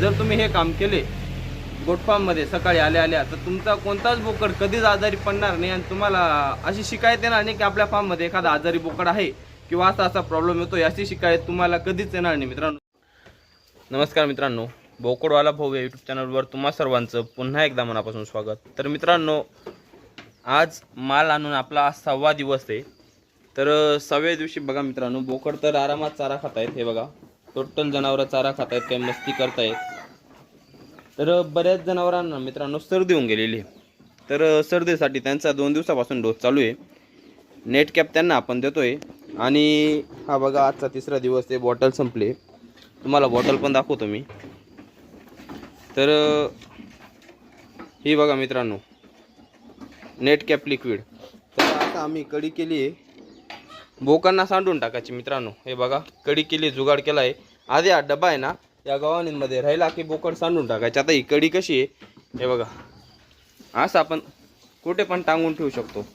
जर तुम्ही हे काम केले गोटफार्ममध्ये सकाळी आल्या आल्या तर तुमचा कोणताच बोकड कधीच आजारी पडणार नाही आणि तुम्हाला अशी शिकायत येणार नाही की आपल्या फार्ममध्ये एखादा आजारी बोकड आहे किंवा असा असा प्रॉब्लेम येतो याची शिकायत तुम्हाला कधीच येणार नाही मित्रांनो. नमस्कार मित्रांनो बोकडवाला भाऊ या यूट्यूब चॅनलवर तुम्हा सर्वांचं पुन्हा एकदा मनापासून स्वागत. तर मित्रांनो आज माल आणून आपला आज सहावा दिवस आहे. तर सव्या सहाव्या दिवशी बघा मित्रांनो बोकड तर आरामात चारा खात आहेत हे बघा. टोटल जनावरं चारा खात आहेत काही मस्ती करतायत. तर बऱ्याच जनावरांना मित्रांनो सर्दी होऊन गेलेली आहे. तर सर्दीसाठी त्यांचा दोन दिवसापासून डोस चालू आहे. नेट कॅप त्यांना आपण देतोय. आणि हा बघा आजचा तिसरा दिवस आहे बॉटल संपली. तुम्हाला बॉटल पण दाखवतो मी. तर ही बघा मित्रांनो नेट कॅप लिक्विड. तर आता आम्ही कडी केली आहे. बोकांना सांडून टाकायची मित्रांनो. हे बघा कडी केली जुगाड केला आहे आधी हा डबा आहे ना या गव्हाणींमध्ये राहिला की बोकड सांडून टाकायची. आता ही कडी कशी आहे हे बघा. असं आपण कुठे पण टांगून ठेवू शकतो.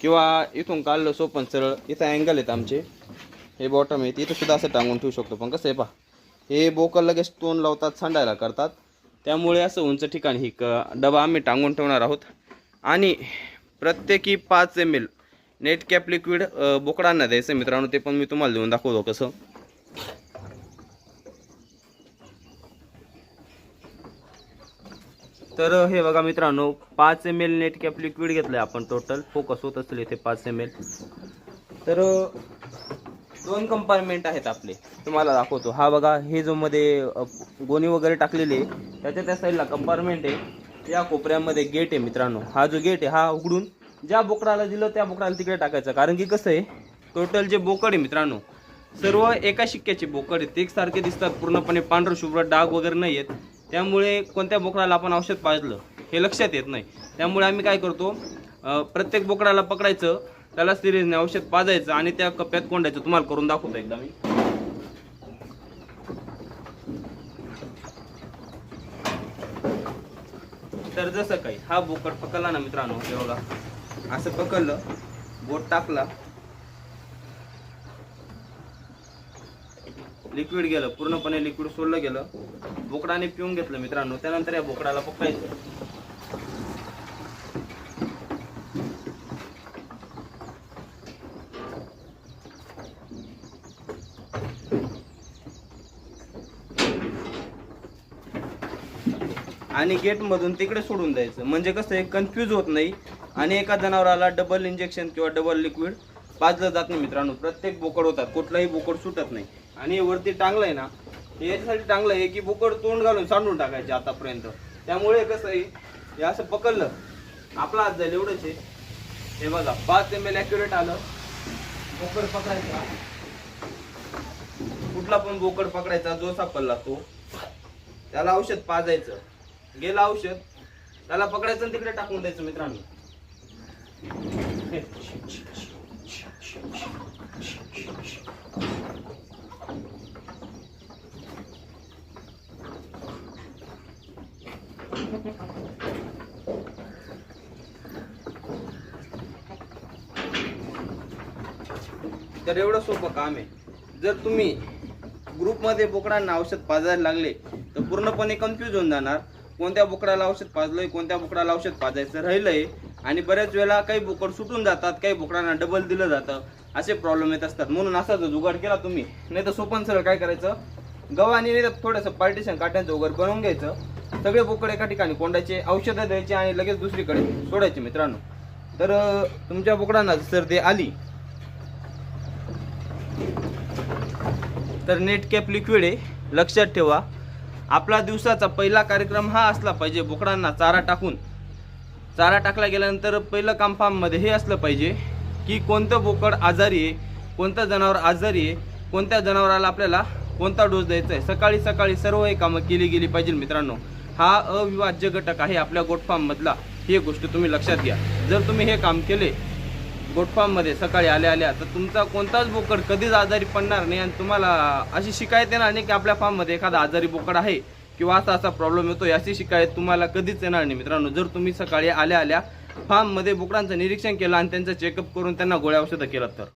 किंवा इथून काढलं सोपन सरळ इथं अँगल आहेत आमचे. हे बॉटम आहेत इथं सुद्धा असं टांगून ठेवू शकतो पण कसं आहे पा हे बोकड लगेच तोंड लावतात सांडायला करतात. त्यामुळे असं उंच ठिकाणी ही क डबा आम्ही टांगून ठेवणार आहोत. आणि प्रत्येकी पाच M L net cap liquid बोकडांना द्यायचं मित्रांनो ते पण मी तुम्हाला देऊन दाखवतो कसं. तर हे बघा मित्रांनो पाच M L net cap liquid घेतलं आहे आपण टोटल फोकस होत असेल इथे पाच एम एल तर दोन कंपार्टमेंट आहेत आपले तुम्हाला दाखवतो. हा बघा हे जो मध्ये गोणी वगैरे टाकलेले त्याच्या त्या साईडला कंपार्टमेंट आहे. या कोपऱ्यामध्ये गेट आहे मित्रांनो. हा जो गेट आहे हा उघडून ज्या बोकडाला दिलं त्या बोकडाला तिकडे टाकायचं. कारण की कसं आहे टोटल जे बोकड आहे मित्रांनो सर्व एका शिक्क्याचे बोकड आहेत. एकसारखे दिसतात पूर्णपणे पांढरं शुभ्र डाग वगैरे नाही आहेत. त्यामुळे कोणत्या बोकडाला आपण औषध पाजलं हे लक्षात येत नाही. त्यामुळे आम्ही काय करतो प्रत्येक बोकडाला पकडायचं त्याला सिरीजने औषध पाजायचं आणि त्या कप्प्यात कोंडायचं. तुम्हाला करून दाखवतो एकदा मी. तर जसं काही हा बोकड पकडला ना मित्रांनो हे बघा. असं पकडलं बोट टाकला. लिक्विड गेलं पूर्णपणे लिक्विड सोडलं गेलं. बोकडाने पिऊन घेतलं मित्रांनो त्यानंतर या बोकडाला पकडायचं. आणि गेटमधून तिकडे सोडून द्यायचं. म्हणजे कसं आहे कन्फ्यूज होत नाही. आणि एका जनावराला डबल इंजेक्शन किंवा डबल लिक्विड पाजलं जात नाही मित्रांनो. प्रत्येक बोकड होतात. कुठलाही बोकड सुटत नाही. आणि वरती टांगलं आहे ना याच्यासाठी टांगलं आहे की बोकड तोंड घालून सांडून टाकायचे आतापर्यंत. त्यामुळे कसं आहे हे असं पकडलं. आपला हात जाईल एवढंच आहे. हे बघा पाच एम एल ॲक्युरेट आलं. बोकड पकडायचा. कुठला पण बोकड पकडायचा जो सापडला तो. त्याला औषध पाजायचं. गेलं औषध. त्याला पकडायचं आणि तिकडे टाकून द्यायचं मित्रांनो. तर एवढं सोपं काम आहे. जर तुम्ही ग्रुपमध्ये बोकडांना औषध पाजायला लागले तर पूर्णपणे कन्फ्यूज होऊन जाणार. कोणत्या बोकडाला औषध पाजलंय कोणत्या बोकडाला औषध पाजायचं राहिलंय आणि बऱ्याच वेळा काही बोकड सुटून जातात काही बोकडांना डबल दिलं जातं. असे प्रॉब्लेम येत असतात. म्हणून असा जर जुगाड केला तुम्ही. नाही तर सोपन सरळ काय करायचं? गव्हाने नाही तर थोडंसं पार्टिशन काट्यांचं वगैरे बनवून घ्यायचं. सगळे बोकड एका ठिकाणी कोंडायचे औषधं द्यायचे आणि लगेच दुसरीकडे सोडायचे मित्रांनो. तर तुमच्या बोकडांना जर ते आली तर नेट कॅप लिक्विड आहे. लक्षात ठेवा. आपला दिवसाचा पहिला कार्यक्रम हा असला पाहिजे बोकडांना चारा टाकून. चारा टाकला गेल्यानंतर पहिलं काम फार्ममध्ये हे असलं पाहिजे की कोणतं बोकड आजारी आहे कोणतं जनावर आजारी आहे कोणत्या जनावराला आपल्याला कोणता डोस द्यायचा आहे. सकाळी सकाळी सर्व हे कामं केली गेली पाहिजे मित्रांनो. हा अविभाज्य घटक आहे आपल्या गोटफार्ममधला ही गोष्ट तुम्ही लक्षात घ्या. जर तुम्ही हे काम केले गोटफार्ममध्ये सकाळी आल्या आल्या तर तुमचा कोणताच बोकड कधीच आजारी पडणार नाही आणि तुम्हाला अशी शिकायत येणार नाही की आपल्या फार्ममध्ये एखादा आजारी बोकड आहे. किंवा असा असा प्रॉब्लेम येतो याची शिकायत तुम्हाला कधीच येणार नाही मित्रांनो. जर तुम्ही सकाळी आल्या आल्या फार्ममध्ये बोकडांचं निरीक्षण केलं आणि त्यांचं चेकअप करून त्यांना गोळ्या औषधं केलं तर.